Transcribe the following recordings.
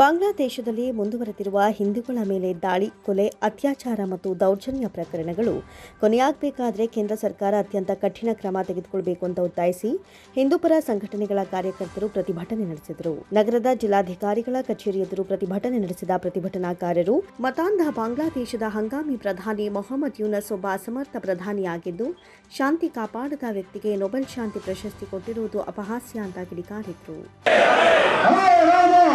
ಬಾಂಗ್ಲಾದೇಶದಲ್ಲಿ ಮುಂದುವರೆದಿರುವ ಹಿಂದೂಗಳ ಮೇಲೆ ದಾಳಿ, ಕೊಲೆ, ಅತ್ಯಾಚಾರ ಮತ್ತು ದೌರ್ಜನ್ಯ ಪ್ರಕರಣಗಳು ಕೊನೆಯಾಗಬೇಕಾದರೆ ಕೇಂದ್ರ ಸರ್ಕಾರ ಅತ್ಯಂತ ಕಠಿಣ ಕ್ರಮ ತೆಗೆದುಕೊಳ್ಳಬೇಕು ಅಂತ ಒತ್ತಾಯಿಸಿ ಹಿಂದೂಪರ ಸಂಘಟನೆಗಳ ಕಾರ್ಯಕರ್ತರು ಪ್ರತಿಭಟನೆ ನಡೆಸಿದರು. ನಗರದ ಜಿಲ್ಲಾಧಿಕಾರಿಗಳ ಕಚೇರಿ ಎದುರು ಪ್ರತಿಭಟನೆ ನಡೆಸಿದ ಪ್ರತಿಭಟನಾಕಾರರು ಮತಾಂಧ ಬಾಂಗ್ಲಾದೇಶದ ಹಂಗಾಮಿ ಪ್ರಧಾನಿ ಮೊಹಮ್ಮದ್ ಯೂನಸ್ ಒಬ್ಬ ಅಸಮರ್ಥ ಪ್ರಧಾನಿಯಾಗಿದ್ದು ಶಾಂತಿ ಕಾಪಾಡದ ವ್ಯಕ್ತಿಗೆ ನೊಬೆಲ್ ಶಾಂತಿ ಪ್ರಶಸ್ತಿ ಕೊಟ್ಟಿರುವುದು ಅಪಹಾಸ್ಯ ಅಂತ ಕಿಡಿಕಾರಿದ್ರು.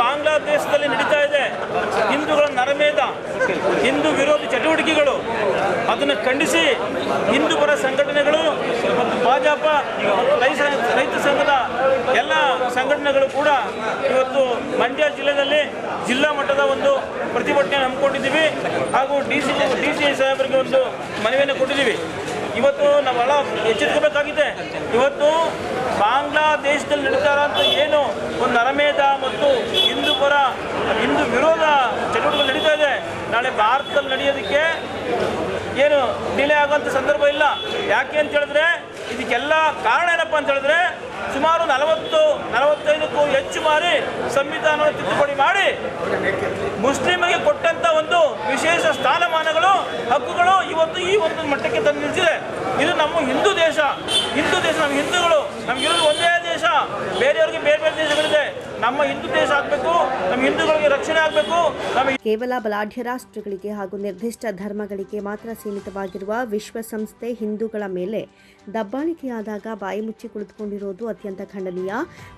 ಬಾಂಗ್ಲಾದೇಶದಲ್ಲಿ ನಡೀತಾ ಇದೆ. ಹಿಂದೂಗಳ ನರಮೇಧ, ಹಿಂದೂ ವಿರೋಧಿ ಚಟುವಟಿಕೆಗಳು, ಅದನ್ನು ಖಂಡಿಸಿ ಹಿಂದೂ ಪರ ಸಂಘಟನೆಗಳು ಮತ್ತು ಭಾಜಪ, ರೈತ ಸಂಘದ ಎಲ್ಲ ಸಂಘಟನೆಗಳು ಕೂಡ ಇವತ್ತು ಮಂಡ್ಯ ಜಿಲ್ಲೆಯಲ್ಲಿ ಜಿಲ್ಲಾ ಮಟ್ಟದ ಒಂದು ಪ್ರತಿಭಟನೆ ಹಮ್ಮಿಕೊಂಡಿದ್ದೀವಿ. ಹಾಗೂ ಡಿ ಸಿ ಡಿ ಸಿ ಸಾಹೇಬರಿಗೆ ಒಂದು ಮನವಿಯನ್ನು ಕೊಟ್ಟಿದ್ದೀವಿ. ಇವತ್ತು ನಾವು ಬಹಳ ಎಚ್ಚರಿಸಬೇಕಾಗಿದೆ ಇವತ್ತು ಬಾಂಗ್ಲಾದೇಶದಲ್ಲಿ ನಡೀತಾ ಅಂತ ಏನು ಒಂದು ನರಮೇಧ ಮತ್ತು ಹಿಂದೂ ಪರ ಹಿಂದೂ ವಿರೋಧ ಚಟುವಟಿಕೆಗಳು ನಡೀತಾ ಇದೆ. ನಾಳೆ ಭಾರತದಲ್ಲಿ ನಡೆಯೋದಕ್ಕೆ ಏನು ಡಿಲೇ ಆಗೋಂಥ ಸಂದರ್ಭ ಇಲ್ಲ. ಯಾಕೆ ಅಂತ ಹೇಳಿದ್ರೆ, ಇದಕ್ಕೆಲ್ಲ ಕಾರಣ ಏನಪ್ಪ ಅಂತ ಹೇಳಿದ್ರೆ, ಸುಮಾರು ನಲವತ್ತು, ನಲವತ್ತೈದಕ್ಕೂ ಹೆಚ್ಚು ಮಾರಿ ಸಂವಿಧಾನವನ್ನು ತಿದ್ದುಪಡಿ ಮಾಡಿ ಮುಸ್ಲಿಮರಿಗೆ ಕೊಟ್ಟಂತ ಒಂದು ವಿಶೇಷ ಸ್ಥಾನಮಾನಗಳು, ಹಕ್ಕುಗಳು ಇವತ್ತು ಈ ಒಂದು ಮಟ್ಟಕ್ಕೆ ತಂದು ನಿಲ್ಸಿದೆ ಇದು ನಮ್ಮ ಹಿಂದೂ ದೇಶ. ಹಿಂದೂ ದೇಶ, ನಮ್ಮ ಹಿಂದೂಗಳು ನಮಗಿರೋದು ಒಂದೇ ಬೇರೆಯವ್ರಿಗೆ ಬೇರೆ ಬೇರೆ ದೇಶಗಳಿದೆ ನಮ್ಮ ಹಿಂದೂ ದೇಶ ಆಗಬೇಕು ನಮ್ಮ ಹಿಂದೂಗಳಿಗೆ ರಕ್ಷಣೆ ಆಗಬೇಕು ನಮ್ಮ ಕೇವಲ ಬಲಾಢ್ಯ ರಾಷ್ಟ್ರಗಳಿಗೆ ಹಾಗೂ ನಿರ್ದಿಷ್ಟ ಧರ್ಮಗಳಿಗೆ ಮಾತ್ರ ಸೀಮಿತವಾಗಿರುವ ವಿಶ್ವಸಂಸ್ಥೆ ಹಿಂದೂಗಳ ಮೇಲೆ ದಬ್ಬಾಳಿಕೆಯಾದಾಗ ಬಾಯಿ ಮುಚ್ಚಿ ಕುಳಿತುಕೊಂಡಿರೋದು ಅತ್ಯಂತ ಖಂಡನೀಯ.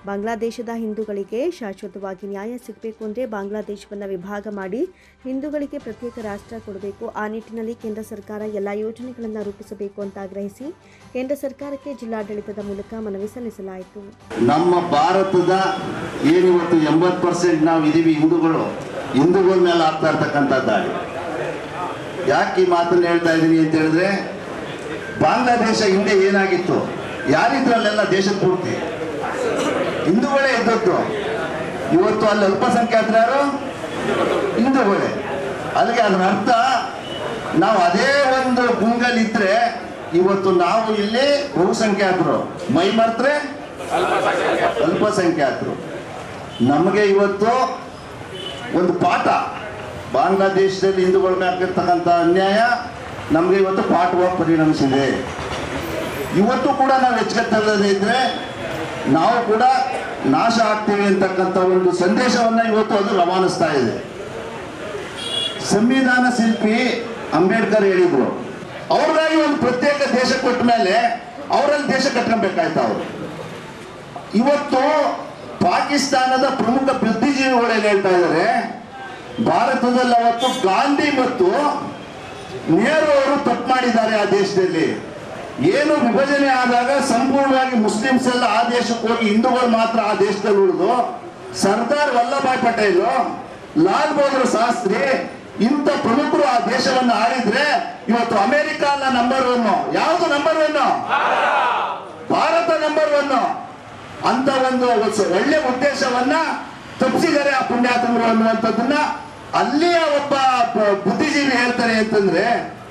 ಬಾಂಗ್ಲಾದೇಶದ ಹಿಂದೂಗಳಿಗೆ ಶಾಶ್ವತವಾಗಿ ನ್ಯಾಯ ಸಿಗಬೇಕು ಅಂದರೆ ಬಾಂಗ್ಲಾದೇಶವನ್ನು ವಿಭಾಗ ಮಾಡಿ ಹಿಂದೂಗಳಿಗೆ ಪ್ರತ್ಯೇಕ ರಾಷ್ಟ್ರ ಕೊಡಬೇಕು. ಆ ನಿಟ್ಟಿನಲ್ಲಿ ಕೇಂದ್ರ ಸರ್ಕಾರ ಎಲ್ಲ ಯೋಜನೆಗಳನ್ನು ರೂಪಿಸಬೇಕು ಅಂತ ಆಗ್ರಹಿಸಿ ಕೇಂದ್ರ ಸರ್ಕಾರಕ್ಕೆ ಜಿಲ್ಲಾಡಳಿತದ ಮೂಲಕ ಮನವಿ ಸಲ್ಲಿಸಲಾಯಿತು. ನಮ್ಮ ಭಾರತದ ಏನಿವತ್ತು ಎಂಬತ್ತು ಪರ್ಸೆಂಟ್ ನಾವು ಇದೀವಿ ಹಿಂದೂಗಳು. ಹಿಂದೂಗಳ ಮೇಲೆ ಆಗ್ತಾ ಇರ್ತಕ್ಕಂಥ ದಾಳಿ ಯಾಕೆ ಈ ಮಾತನ್ನು ಹೇಳ್ತಾ ಇದ್ದೀನಿ ಅಂತ ಹೇಳಿದ್ರೆ, ಬಾಂಗ್ಲಾದೇಶ ಹಿಂದೆ ಏನಾಗಿತ್ತು? ಯಾರಿದ್ರಲ್ಲೆಲ್ಲ ದೇಶದ ಪೂರ್ತಿ? ಹಿಂದೂಗಳೇ ಇದ್ದದ್ದು. ಇವತ್ತು ಅಲ್ಲಿ ಅಲ್ಪಸಂಖ್ಯಾತರು ಹಿಂದೂಗಳೇ. ಅಲ್ಲಿಗೆ ಅದರ ಅರ್ಥ, ನಾವು ಅದೇ ಒಂದು ಗುಂಗಲ್ಲಿದ್ರೆ ಇವತ್ತು ನಾವು ಇಲ್ಲಿ ಬಹುಸಂಖ್ಯಾತರು. ಮೈ ಮರ್ತ್ರೆ ಅಲ್ಪಸಂಖ್ಯಾತರು. ನಮಗೆ ಇವತ್ತು ಒಂದು ಪಾಠ. ಬಾಂಗ್ಲಾದೇಶದಲ್ಲಿ ಹಿಂದೂಗಳ ಮೇಲೆ ಅನ್ಯಾಯ ನಮಗೆ ಇವತ್ತು ಪಾಠವಾಗಿ ಪರಿಣಮಿಸಿದೆ. ಇವತ್ತು ಕೂಡ ನಾವು ಎಚ್ಚೆತ್ತಲ್ಲದೆ ಇದ್ರೆ ನಾವು ಕೂಡ ನಾಶ ಆಗ್ತೀವಿ ಅಂತಕ್ಕಂಥ ಒಂದು ಸಂದೇಶವನ್ನು ಇವತ್ತು ಅದು ರವಾನಿಸ್ತಾ ಇದೆ. ಸಂವಿಧಾನ ಶಿಲ್ಪಿ ಅಂಬೇಡ್ಕರ್ ಹೇಳಿದ್ರು ಅವ್ರಿಗಾಗಿ ಒಂದು ಪ್ರತ್ಯೇಕ ದೇಶ ಕೊಟ್ಟ ಮೇಲೆ ಅವರಲ್ಲಿ ದೇಶ ಕಟ್ಕೊಬೇಕಾಯ್ತು ಅವರು. ಇವತ್ತು ಪಾಕಿಸ್ತಾನದ ಪ್ರಮುಖ ಬುದ್ಧಿಜೀವಿಗಳು ಹೇಳ್ತಾ ಇದ್ದಾರೆ ಭಾರತದಲ್ಲಿ ಅವತ್ತು ಗಾಂಧಿ ಮತ್ತು ನೆಹರು ಅವರು ತಪ್ಪು ಮಾಡಿದ್ದಾರೆ ಆ ದೇಶದಲ್ಲಿ. ಏನು ವಿಭಜನೆ ಆದಾಗ ಸಂಪೂರ್ಣವಾಗಿ ಮುಸ್ಲಿಮ್ಸ್ ಎಲ್ಲ ಆ ದೇಶಕ್ಕೆ ಹೋಗಿ ಹಿಂದೂಗಳು ಮಾತ್ರ ಆ ದೇಶದಲ್ಲಿ ಉಳಿದು ಸರ್ದಾರ್ ವಲ್ಲಭಾಯ್ ಪಟೇಲ್, ಲಾಲ್ ಬಹದ್ದೂರ್ ಶಾಸ್ತ್ರಿ ಇಂಥ ಪ್ರಮುಖರು ಆ ದೇಶವನ್ನು ಆಳಿದ್ರೆ ಇವತ್ತು ಅಮೆರಿಕ ನಂಬರ್ ಒನ್ ಯಾವುದು number one Bharat number one ಅಂತ ಒಂದು ಒಳ್ಳೆ ಉದ್ದೇಶವನ್ನ ತಪ್ಪಿಸಿದ್ದಾರೆ ಆ ಪುಣ್ಯಾತ್ಮರು ಅನ್ನುವಂಥದ್ದನ್ನ. ಅಲ್ಲಿಯ ಒಬ್ಬ ಬುದ್ಧಿಜೀವಿ ಹೇಳ್ತಾರೆ ಅಂತಂದ್ರೆ,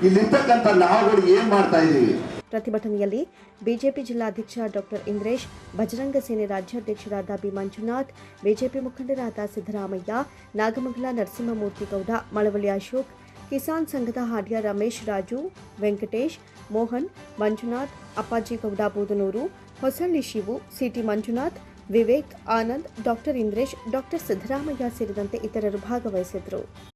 ಇಲ್ಲಿರ್ತಕ್ಕಂಥ ನಾವುಗಳು ಏನ್ ಮಾಡ್ತಾ ಇದೀವಿ ಪ್ರತಿಭಟನೆಯಲ್ಲಿ ಬಿಜೆಪಿ ಜಿಲ್ಲಾಧ್ಯಕ್ಷ ಡಾಕ್ಟರ್ ಇಂದ್ರೇಶ್ ಬಜರಂಗ ಸೇನೆ ರಾಜ್ಯಾಧ್ಯಕ್ಷರಾದ ಬಿ ಮಂಜುನಾಥ್, ಬಿಜೆಪಿ ಮುಖಂಡರಾದ ಸಿದ್ದರಾಮಯ್ಯ, ನಾಗಮಂಗಲ ನರಸಿಂಹಮೂರ್ತಿಗೌಡ ಮಳವಳ್ಳಿ ಅಶೋಕ್, ಕಿಸಾನ್ ಸಂಘದ Hadya Ramesh Raju, Venkatesh, Mohan, Manjunath, Appaji Gowda, Budanur Hosahalli Shivu CT Manjunath Vivek Anand doctor Indresh doctor Siddaramaiah ಸೇರಿದಂತೆ ಇತರರು ಭಾಗವಹಿಸಿದರು